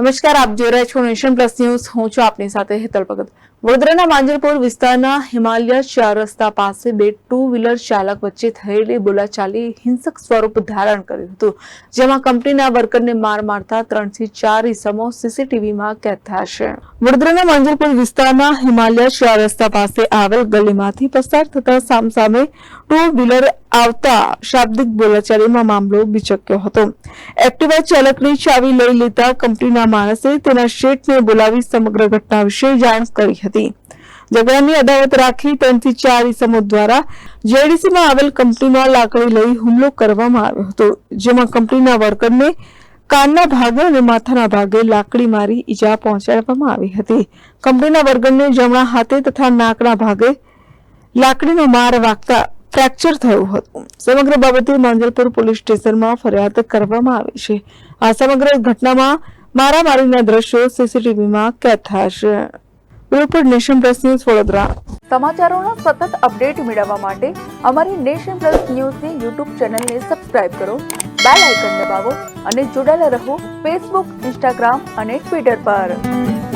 નમસ્કાર, આપ જોઈ રહ્યા છો નેશન પ્લસ ન્યૂઝ. હું છું આપની સાથે હેતલ ભગત. વડોદરાના માંજરપુર વિસ્તારના હિમાલય ચાર રસ્તા પાસે બે ટુ વ્હીલર ચાલક વચ્ચે થયેલી બોલાચાલી હિંસક સ્વરૂપ ધારણ કર્યું હતું, જેમાં કંપનીના વર્કરને માર મારતા ત્રણથી ચાર ઇસમો સીસીટીવીમાં કેદ થયા છે. વડોદરાના માંજરપુર વિસ્તારના હિમાલય ચાર રસ્તા પાસે આવેલ ગલીમાંથી પસાર થતા સામસામે ટુ વ્હીલર આવતા શાબ્દિક બોલાચાલીમાં મામલો બિચક્યો હતો. એક્ટિવા ચાલકની ચાવી લઈ લેતા કંપનીના માણસે તેના શેઠને બોલાવી સમગ્ર ઘટના વિશે જાણ કરી હતી. ઝઘડાની અદાવત રાખી ત્રણથી ચાર ઇસમો દ્વારા જેડીસીમાં આવેલ કંપનીમાં લાકડી લઈ હુમલો કરવામાં આવ્યો હતો, જેમાં કંપનીના વર્કરને કાનના ભાગે અને માથાના ભાગે લાકડી મારી ઈજા પહોંચાડવામાં આવી હતી. કંપનીના વર્કરને જમણા હાથે તથા નાકના ભાગે લાકડીનો માર વાગતા ફ્રેક્ચર થયું હતું. સમગ્ર બાબતે માંજલપુર પોલીસ સ્ટેશનમાં ફરિયાદ કરવામાં આવી છે. આ સમગ્ર ઘટનામાં મારામારીના દ્રશ્યો સીસીટીવીમાં કેદ થશે report nation plus news Vadodara. સમાચારોનો સતત અપડેટ મેળવવા માટે અમારી નેશન પ્લસ ન્યૂઝની યુટ્યુબ ચેનલને સબસ્ક્રાઇબ કરો, બેલ આઇકન દબાવો અને જોડાયેલા રહો ફેસબુક, ઇન્સ્ટાગ્રામ અને ટ્વિટર પર.